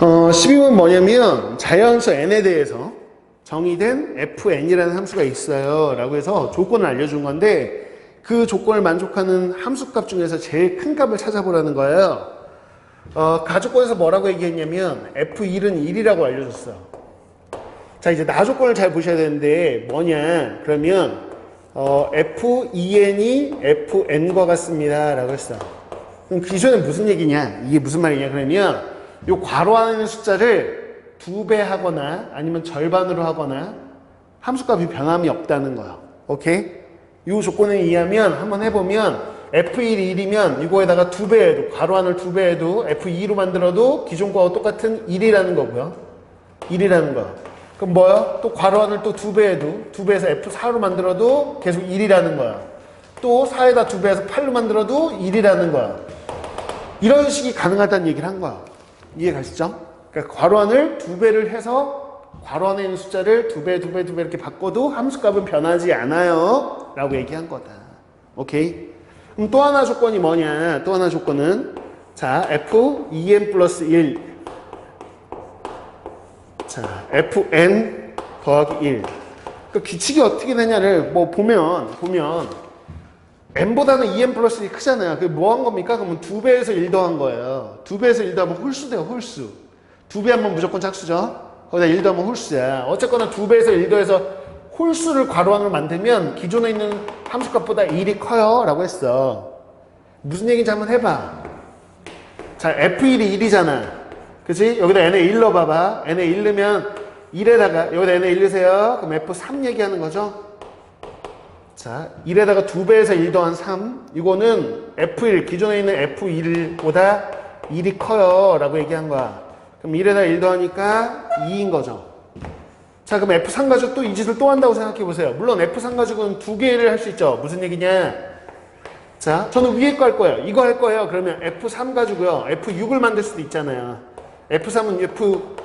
어, 12번 뭐냐면 자연수 n에 대해서 정의된 fn이라는 함수가 있어요. 라고 해서 조건을 알려준 건데 그 조건을 만족하는 함수값 중에서 제일 큰 값을 찾아보라는 거예요. 어, 가조건에서 뭐라고 얘기했냐면 f1은 1이라고 알려줬어. 자 이제 나 조건을 잘 보셔야 되는데 뭐냐 그러면 어, f2n이 fn과 같습니다. 라고 했어. 그럼 기존에 무슨 얘기냐? 이게 무슨 말이냐? 그러면 요 괄호 안에 있는 숫자를 두 배 하거나 아니면 절반으로 하거나 함수값이 변함이 없다는 거야. 오케이? 이 조건에 의하면 한번 해보면 F1이 1이면 이거에다가 두 배 해도 괄호 안을 두 배 해도 F2로 만들어도 기존 거하고 똑같은 1이라는 거고요. 1이라는 거야. 그럼 뭐야? 또 괄호 안을 또 두 배 해도 두 배에서 F4로 만들어도 계속 1이라는 거야. 또 4에다 두 배해서 8로 만들어도 1이라는 거야. 이런 식이 가능하다는 얘기를 한 거야. 이해 가시죠? 그러니까 괄호안을 두 배를 해서 괄호안에 있는 숫자를 두 배, 두 배, 두 배 이렇게 바꿔도 함수값은 변하지 않아요. 라고 얘기한 거다. 오케이? 그럼 또 하나 조건이 뭐냐? 또 하나 조건은 자, f 2n 플러스 1 자, fn 더하기 1그 규칙이 어떻게 되냐를 뭐 보면 보면 n보다는 2n 플러스 1이 크잖아요. 그게 뭐 한 겁니까? 그러면 두 배에서 1 더한 거예요. 두 배에서 1 더하면 홀수 돼요, 홀수. 두배 하면 무조건 짝수죠? 거기다 1 더하면 홀수야. 어쨌거나 두 배에서 1 더해서 홀수를 괄호안으로 만들면 기존에 있는 함수값보다 1이 커요. 라고 했어. 무슨 얘기인지 한번 해봐. 자, F1이 1이잖아. 그치? 여기다 n에 1 넣어봐봐. n에 1 넣으면 1에다가, 여기다 n에 1 넣으세요. 그럼 F3 얘기하는 거죠? 자, 1에다가 2배에서 1 더한 3. 이거는 F1, 기존에 있는 F1보다 1이 커요. 라고 얘기한 거야. 그럼 1에다 1 더하니까 2인 거죠. 자, 그럼 F3 가지고 또 이 짓을 또 한다고 생각해 보세요. 물론 F3 가지고는 두 개를 할 수 있죠. 무슨 얘기냐? 자, 저는 위에 거 할 거예요. 이거 할 거예요. 그러면 F3 가지고요. F6을 만들 수도 있잖아요. F3은 F,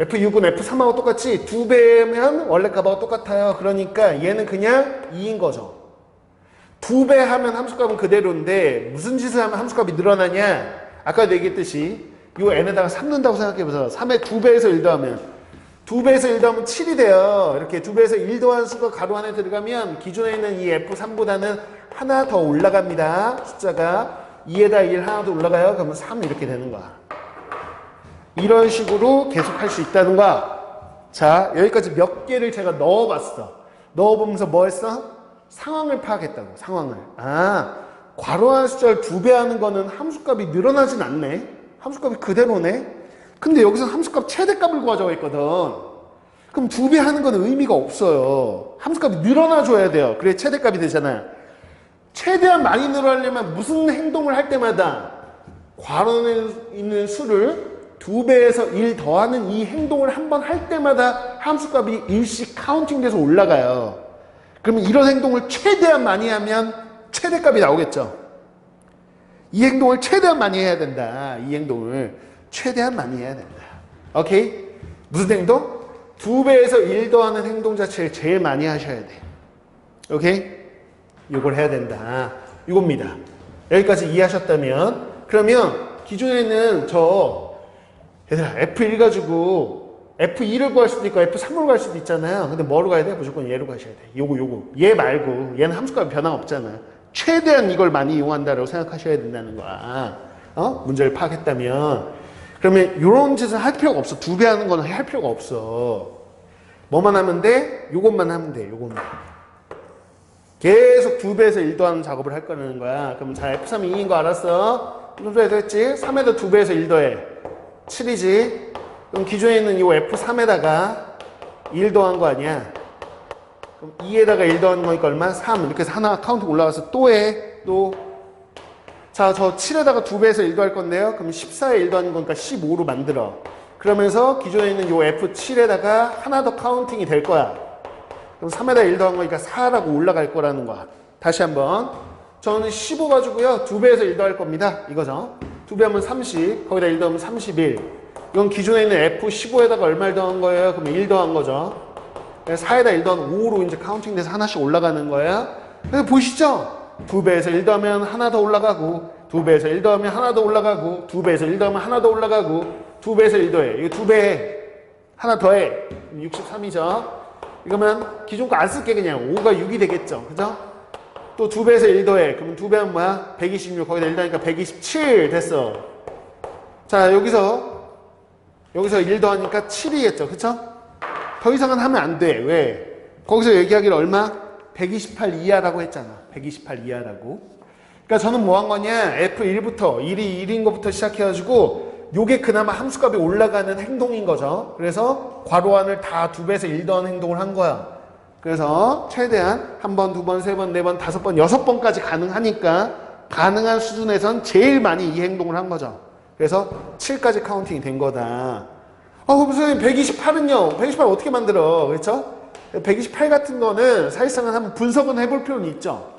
F6은 F3하고 똑같이 두 배면 원래 값하고 똑같아요. 그러니까 얘는 그냥 2인 거죠. 두 배 하면 함수값은 그대로인데 무슨 짓을 하면 함수값이 늘어나냐? 아까도 얘기했듯이 이 n에다가 3 넣는다고 생각해보세요. 3에 두 배에서 1 더하면 두 배에서 1 더하면 7이 돼요. 이렇게 두 배에서 1 더한 수가 가로 안에 들어가면 기존에 있는 이 F3보다는 하나 더 올라갑니다. 숫자가 2에다 1 하나 더 올라가요. 그러면 3 이렇게 되는 거야. 이런 식으로 계속 할수 거야. 자, 여기까지 몇 개를 제가 넣어봤어. 넣어보면서 뭐 했어? 상황을 파악했다고, 상황을. 아, 괄호한 숫자를 두 배 하는 거는 함수값이 늘어나진 않네. 함수값이 그대로네. 근데 여기서 함수값 최대값을 구하자고 했거든. 그럼 두 배 하는 건 의미가 없어요. 함수값이 늘어나줘야 돼요. 그래 최대값이 되잖아요. 최대한 많이 늘어나려면 무슨 행동을 할 때마다 괄호에 있는 수를 두 배에서 1 더하는 이 행동을 한 번 할 때마다 함수값이 일씩 카운팅돼서 올라가요. 그러면 이런 행동을 최대한 많이 하면 최대값이 나오겠죠. 이 행동을 최대한 많이 해야 된다. 이 행동을 최대한 많이 해야 된다. 오케이? 무슨 행동? 두 배에서 1 더하는 행동 자체를 제일 많이 하셔야 돼. 오케이? 이걸 해야 된다. 이겁니다. 여기까지 이해하셨다면 그러면 기존에는 저 얘들아 F1 가지고 F2를 구할 수도 있고 F3으로 갈 수도 있잖아요. 근데 뭐로 가야 돼? 무조건 얘로 가셔야 돼. 요거 요거. 얘 말고 얘는 함수값 변화 없잖아. 최대한 이걸 많이 이용한다고 생각하셔야 된다는 거야. 어? 문제를 파악했다면 그러면 이런 짓을 할 필요가 없어. 두 배 하는 거는 할 필요가 없어. 뭐만 하면 돼? 요것만 하면 돼. 요것만. 계속 두 배에서 1 더하는 작업을 할 거라는 거야. 그럼 자, F3 2인 거 알았어? 순서에도 했지? 3에다 두 배에서 1 더해. 7이지? 그럼 기존에 있는 이 F3에다가 1 더한 거 아니야? 그럼 2에다가 1 더한 거니까 얼마? 3. 이렇게 해서 하나 카운트 올라가서 또 해. 또. 자, 저 7에다가 두 배에서 1 더할 건데요. 그럼 14에 1 더하는 거니까 15로 만들어. 그러면서 기존에 있는 이 F7에다가 하나 더 카운팅이 될 거야. 그럼 3에다 1 더한 거니까 4라고 올라갈 거라는 거야. 다시 한번. 저는 15 가지고요. 두 배에서 1 더할 겁니다. 이거죠. 두배 하면 30. 거기다 1 더하면 31. 이건 기존에 있는 F15에다가 얼마를 더한 거예요? 그럼 1 더한 거죠. 4에다 1 더한 5로 이제 카운팅 돼서 하나씩 올라가는 거예요. 그래서 보시죠? 두 배에서 1 더하면 하나 더 올라가고, 두 배에서 1 더하면 하나 더 올라가고, 두 배에서 1 더하면 하나 더 올라가고, 두 배에서 1 더해. 이거 두 배. 하나 더해. 63이죠. 이거면 기존 거 안 쓸게 그냥. 5가 6이 되겠죠. 그죠? 또두 배에서 1 더해. 그러면 두 배하면 뭐야? 126. 거기다 1 더하니까 127 됐어. 자, 여기서 여기서 1 더하니까 7이겠죠. 그쵸? 더 이상은 하면 안 돼. 왜? 거기서 얘기하기를 얼마? 128 이하라고 했잖아. 128 이하라고. 그러니까 저는 뭐 한 거냐? F1부터 1이 1인 것부터 시작해가지고 요게 그나마 함수값이 올라가는 행동인 거죠. 그래서 괄호 안을 다두 배에서 1 더하는 행동을 한 거야. 그래서 최대한 한 번, 두 번, 세 번, 네 번, 다섯 번, 여섯 번까지 가능하니까 가능한 수준에선 제일 많이 이 행동을 한 거죠. 그래서 7까지 카운팅이 된 거다. 아, 그럼 선생님 128은요? 128 어떻게 만들어? 그렇죠? 128 같은 거는 사실상은 한번 분석은 해볼 필요는 있죠.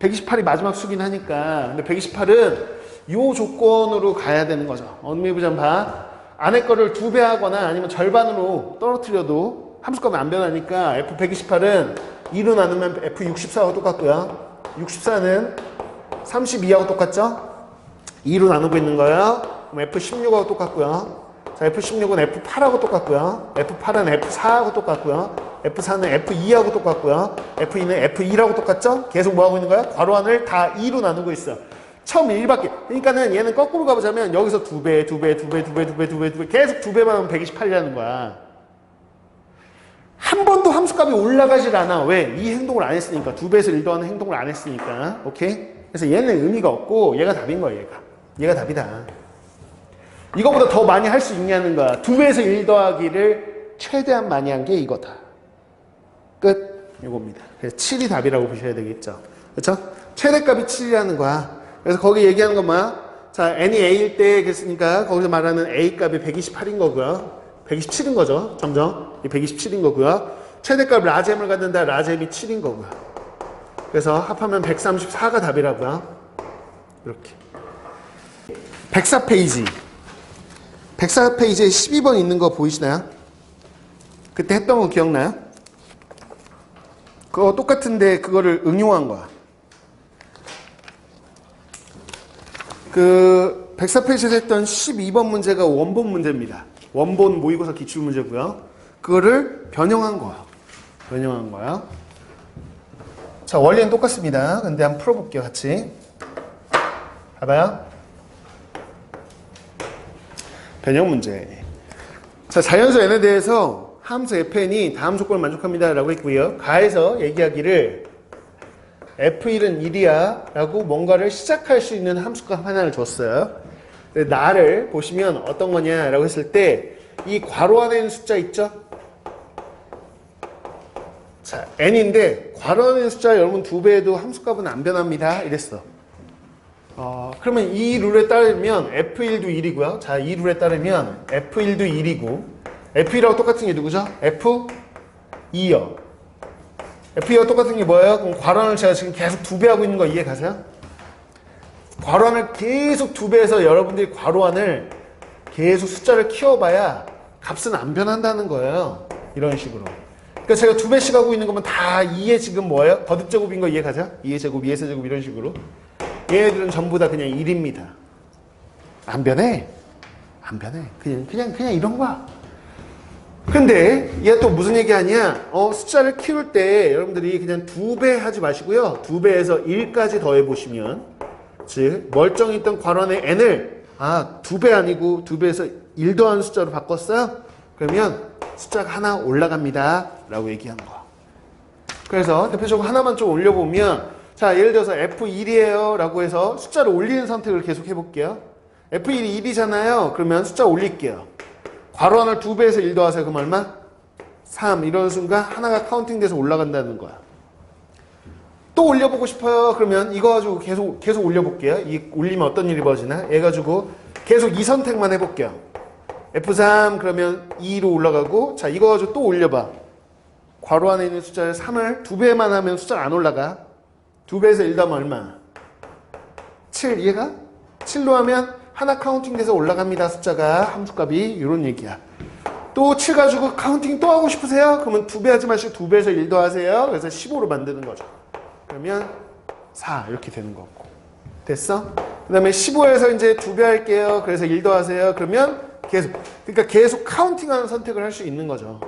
128이 마지막 수긴 하니까. 근데 128은 요 조건으로 가야 되는 거죠. 언미부전 봐. 안에 거를 두 배 하거나 아니면 절반으로 떨어뜨려도 함수값이 안 변하니까 F128은 2로 나누면 F64하고 똑같고요. 64는 32하고 똑같죠? 2로 나누고 있는 거예요. 그럼 F16하고 똑같고요. 자, F16은 F8하고 똑같고요. F8은 F4하고 똑같고요. F4는 F2하고 똑같고요. F2는 F2라고 똑같죠? 계속 뭐 하고 있는 거야? 괄호 안을 다 2로 나누고 있어. 처음 1밖에. 그러니까는 얘는 거꾸로 가보자면 여기서 두 배, 두 배, 두 배, 두 배, 두 배, 두 배, 두 배. 계속 두 배만 하면 128이라는 거야. 한 번도 함수값이 올라가질 않아. 왜? 이 행동을 안 했으니까. 두 배에서 1 더하는 행동을 안 했으니까. 오케이? 그래서 얘는 의미가 없고 얘가 답인 거야, 얘가. 얘가 답이다. 이거보다 더 많이 할 수 있냐는 거야. 두 배에서 1 더하기를 최대한 많이 한 게 이거다. 끝. 이겁니다. 그래서 7이 답이라고 보셔야 되겠죠. 그렇죠? 최대값이 7이라는 거야. 그래서 거기 얘기하는 건 뭐야? 자, n이 a일 때 그랬으니까 거기서 말하는 a 값이 128인 거고요. 127인 거죠. 점점. 이 127인 거고요. 최대값 라잼을 갖는다. 라잼이 7인 거고요. 그래서 합하면 134가 답이라고요. 이렇게. 104페이지. 104페이지에 12번 있는 거 보이시나요? 그때 했던 거 기억나요? 그거 똑같은데 그거를 응용한 거야. 그 104페이지에서 했던 12번 문제가 원본 문제입니다. 원본 모의고사 기출 문제고요. 그거를 변형한 거야. 변형한 거야. 자, 원리는 똑같습니다. 근데 한번 풀어볼게요, 같이. 봐봐요. 변형 문제. 자, 자연수 n에 대해서 함수 fn이 다음 조건을 만족합니다. 라고 했고요. 가에서 얘기하기를 f1은 1이야. 라고 뭔가를 시작할 수 있는 함수값 하나를 줬어요. 근데 나를 보시면 어떤 거냐? 라고 했을 때, 이 괄호 안에 있는 숫자 있죠? 자, n인데, 괄호 안에 있는 숫자 여러분 두 배에도 함수값은 안 변합니다. 이랬어. 어, 그러면 이 룰에 따르면 F1도 1이고요. 자, 이 룰에 따르면 F1도 1이고 F1하고 똑같은 게 누구죠? F2요. F2하고 똑같은 게 뭐예요? 그럼 괄호를 제가 지금 계속 두 배 하고 있는 거 이해 가세요? 괄호안을 계속 두 배해서 여러분들이 괄호안을 계속 숫자를 키워봐야 값은 안 변한다는 거예요. 이런 식으로. 그러니까 제가 두 배씩 하고 있는 거면 다 2의 지금 뭐예요? 거듭제곱인 거 이해 가세요? 2의 제곱, 2의 세제곱 이런 식으로. 얘네들은 전부 다 그냥 1입니다. 안 변해. 안 변해. 그냥, 그냥, 그냥 이런 거야. 근데 얘 또 무슨 얘기 하냐? 어, 숫자를 키울 때 여러분들이 그냥 두 배 하지 마시고요. 두 배에서 1까지 더해 보시면 즉 멀쩡히 있던 괄원의 n을 아, 두 배 아니고 두 배에서 1 더한 숫자로 바꿨어요? 그러면 숫자가 하나 올라갑니다. 라고 얘기한 거야. 그래서 대표적으로 하나만 좀 올려보면 자 예를 들어서 F1이에요 라고 해서 숫자를 올리는 선택을 계속 해볼게요 F1이 1이잖아요 그러면 숫자 올릴게요 괄호안을 두 배에서 1 더하세요 그럼 얼마? 3 이런 순간 하나가 카운팅돼서 올라간다는 거야 또 올려보고 싶어요. 그러면 이거 가지고 계속 계속 올려볼게요. 이 올리면 어떤 일이 벌어지나? 얘 가지고 계속 이 선택만 해볼게요. F3 그러면 2로 올라가고 자 이거 가지고 또 올려봐. 괄호 안에 있는 숫자를 3을 두 배만 하면 숫자가 안 올라가. 두 배에서 1 더하면 얼마? 7 이해가? 7로 하면 하나 카운팅 돼서 올라갑니다 숫자가. 함수값이 이런 얘기야. 또 7 가지고 카운팅 또 하고 싶으세요? 그러면 두 배 하지 마시고 두 배에서 1 더하세요. 그래서 15로 만드는 거죠 그러면 4 이렇게 되는 거고 됐어? 그 다음에 15에서 이제 두 배 할게요 그래서 1 더하세요 그러면 계속. 그러니까 계속 카운팅하는 선택을 할 수 있는 거죠.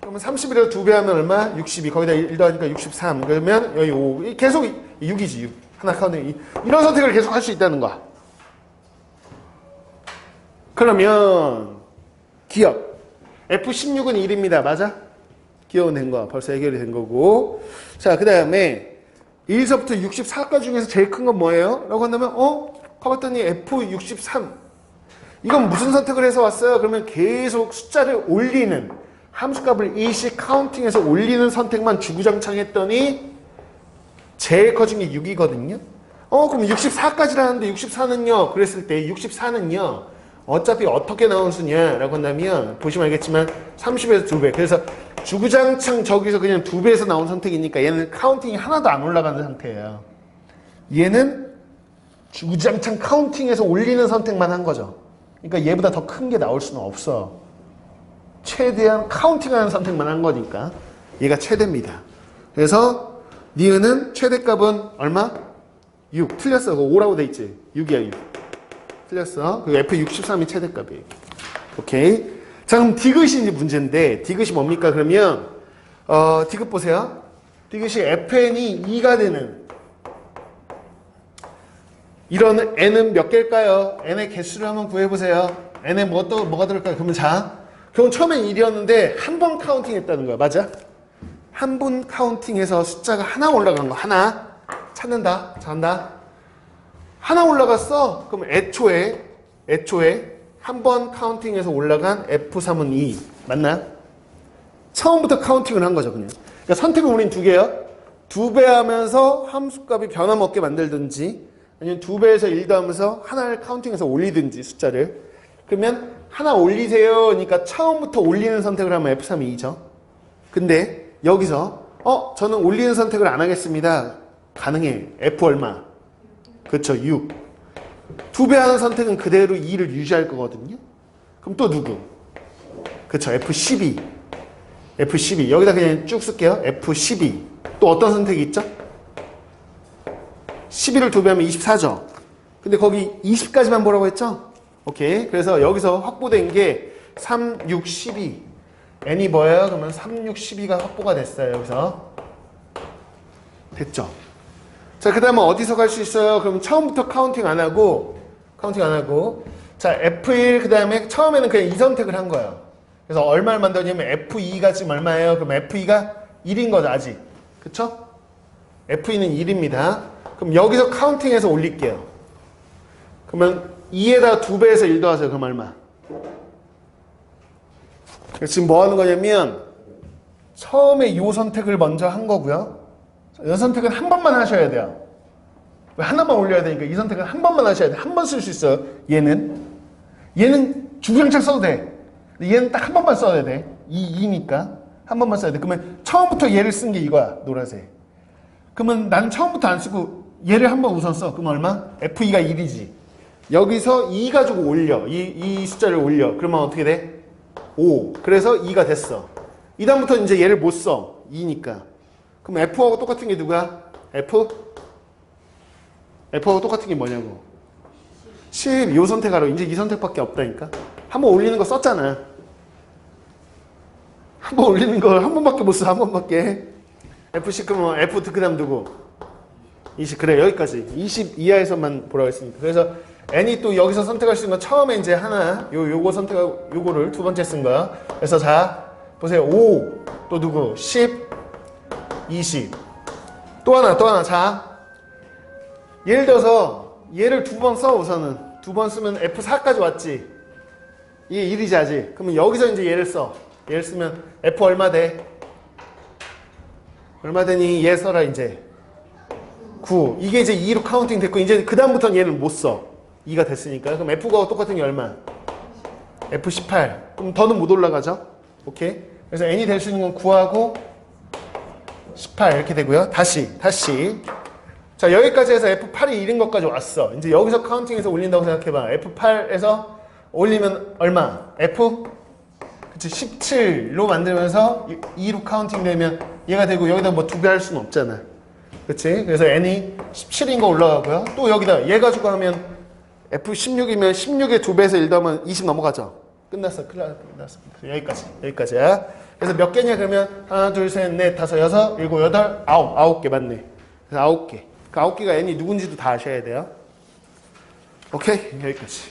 그러면 31에서 2배 하면 얼마? 62. 거기다 1 더하니까 63. 그러면 여기 5. 이 계속 6이지, 6. 하나 카운팅. 이- 이런 선택을 계속 할 수 있다는 거야. 그러면 기억. F16은 1입니다. 맞아? 된 거야. 벌써 해결이 된 거고. 자, 그 다음에 1서부터 64가 중에서 제일 큰 건 뭐예요? 라고 한다면, 어? 가봤더니 F63. 이건 무슨 선택을 해서 왔어요? 그러면 계속 숫자를 올리는, 함수값을 일씩 카운팅해서 올리는 선택만 주구장창 했더니, 제일 커진 게 6이거든요? 어, 그럼 64까지라는데 64는요? 그랬을 때 64는요? 어차피 어떻게 나온 수냐라고 한다면 보시면 알겠지만 30에서 2배. 그래서 주구장창 저기서 그냥 2배에서 나온 선택이니까 얘는 카운팅이 하나도 안 올라가는 상태예요. 얘는 주구장창 카운팅해서 올리는 선택만 한 거죠. 그러니까 얘보다 더 큰 게 나올 수는 없어. 최대한 카운팅하는 선택만 한 거니까 얘가 최대입니다. 그래서 니은은 최대값은 얼마? 6. 틀렸어. 그거 5라고 돼 있지. 6이야 6. 틀렸어. 그 F63이 최대값이에요. 오케이. 자, 그럼 디귿이 이제 문제인데, 디귿이 뭡니까? 그러면, 어, 디귿 보세요. 디귿이 FN이 2가 되는, 이런 N은 몇 개일까요? N의 개수를 한번 구해보세요. N에 뭐 또, 뭐가 들을까요? 그러면 자, 그럼 처음엔 1이었는데, 한 번 카운팅 했다는 거야. 맞아? 한 번 카운팅해서 숫자가 하나 올라간 거. 하나. 찾는다. 잘한다. 하나 올라갔어. 그럼 애초에 애초에 한 번 카운팅해서 올라간 F3은 2 맞나? 처음부터 카운팅을 한 거죠 그냥. 그러니까 선택은 우린 두 개요. 두 배 하면서 함수값이 변함없게 만들든지 아니면 두 배에서 1 더하면서 하나를 카운팅해서 올리든지 숫자를 그러면 하나 올리세요. 그러니까 처음부터 올리는 선택을 하면 F3이 2죠. 근데 여기서 어 저는 올리는 선택을 안 하겠습니다. 가능해. F 얼마? 그렇죠. 6. 두배 하는 선택은 그대로 2를 유지할 거거든요. 그럼 또 누구? 그렇죠. F12. F12. 여기다 그냥 쭉 쓸게요. F12. 또 어떤 선택이 있죠? 12를 두배 하면 24죠. 근데 거기 20까지만 보라고 했죠? 오케이. 그래서 여기서 확보된 게 3, 6, 12. n이 뭐예요? 그러면 3, 6, 12가 확보가 됐어요. 여기서. 됐죠? 자, 그 다음에 어디서 갈 수 있어요? 그럼 처음부터 카운팅 안 하고, 카운팅 안 하고, 자, F1, 그 다음에 처음에는 그냥 이 선택을 한 거예요. 그래서 얼마를 만들었냐면 F2가 지금 얼마예요? 그럼 F2가 1인 거죠, 아직. 그쵸? F2는 1입니다. 그럼 여기서 카운팅해서 올릴게요. 그러면 2에다 2배에서 1 더하세요. 그럼 얼마? 지금 뭐 하는 거냐면, 처음에 이 선택을 먼저 한 거고요. 이 선택은 한 번만 하셔야 돼요. 왜 하나만 올려야 되니까 이 선택은 한 번만 하셔야 돼. 한 번 쓸 수 있어요. 얘는 얘는 주구장창 써도 돼. 얘는 딱 한 번만 써야 돼. 이 2니까 한 번만 써야 돼. 그러면 처음부터 얘를 쓴 게 이거야. 노란색. 그러면 나는 처음부터 안 쓰고 얘를 한 번 우선 써. 그럼 얼마? F2가 1이지. 여기서 2 가지고 올려. 이, 이 숫자를 올려. 그러면 어떻게 돼? 5. 그래서 2가 됐어. 이 다음부터 이제 얘를 못 써. 2니까. 그럼 F하고 똑같은 게 누가? F? F하고 똑같은 게 뭐냐고. 10. 요 선택하러. 이제 이 선택밖에 없다니까. 한 번 올리는 거 썼잖아. 한 번 올리는 걸한 번밖에 못 써. 한 번밖에. F10 그러면 F 그 다음 누구? 20. 그래 여기까지. 20 이하에서만 보라고 했으니까. 그래서 n이 또 여기서 선택할 수 있는 건 처음에 이제 하나 요 요거 선택하고 요거를 두 번째 쓴 거야. 그래서 자 보세요. 5. 또 누구? 10. 20. 또 하나, 또 하나. 자. 예를 들어서 얘를 두 번 써, 우선은. 두 번 쓰면 F4까지 왔지. 이게 1이지, 아직. 그러면 여기서 이제 얘를 써. 얘를 쓰면 F 얼마 돼? 얼마 되니? 얘 써라, 이제. 9. 이게 이제 2로 카운팅 됐고, 이제 그 다음부터는 얘는 못 써. 2가 됐으니까. 그럼 F가 똑같은 게 얼마? F18. 그럼 더는 못 올라가죠? 오케이? 그래서 n이 될 수 있는 건 9하고 18 이렇게 되고요. 다시, 다시. 자, 여기까지 해서 F8이 1인 것까지 왔어. 이제 여기서 카운팅해서 올린다고 생각해봐. F8에서 올리면 얼마? F? 그치, 17로 만들면서 2로 카운팅 되면 얘가 되고 여기다 뭐 두 배 할 수는 없잖아. 그치? 그래서 n이 17인 거 올라가고요. 또 여기다 얘 가지고 하면 F16이면 16의 두 배에서 1 더하면 20 넘어가죠. 끝났어. 끝났어. 여기까지. 여기까지. 그래서 몇 개냐 그러면 하나, 둘, 셋, 넷, 다섯, 여섯, 일곱, 여덟, 아홉. 아홉 개 맞네. 그래서 아홉 개. 그 아홉 개가 n이 누군지도 다 아셔야 돼요. 오케이. 여기까지.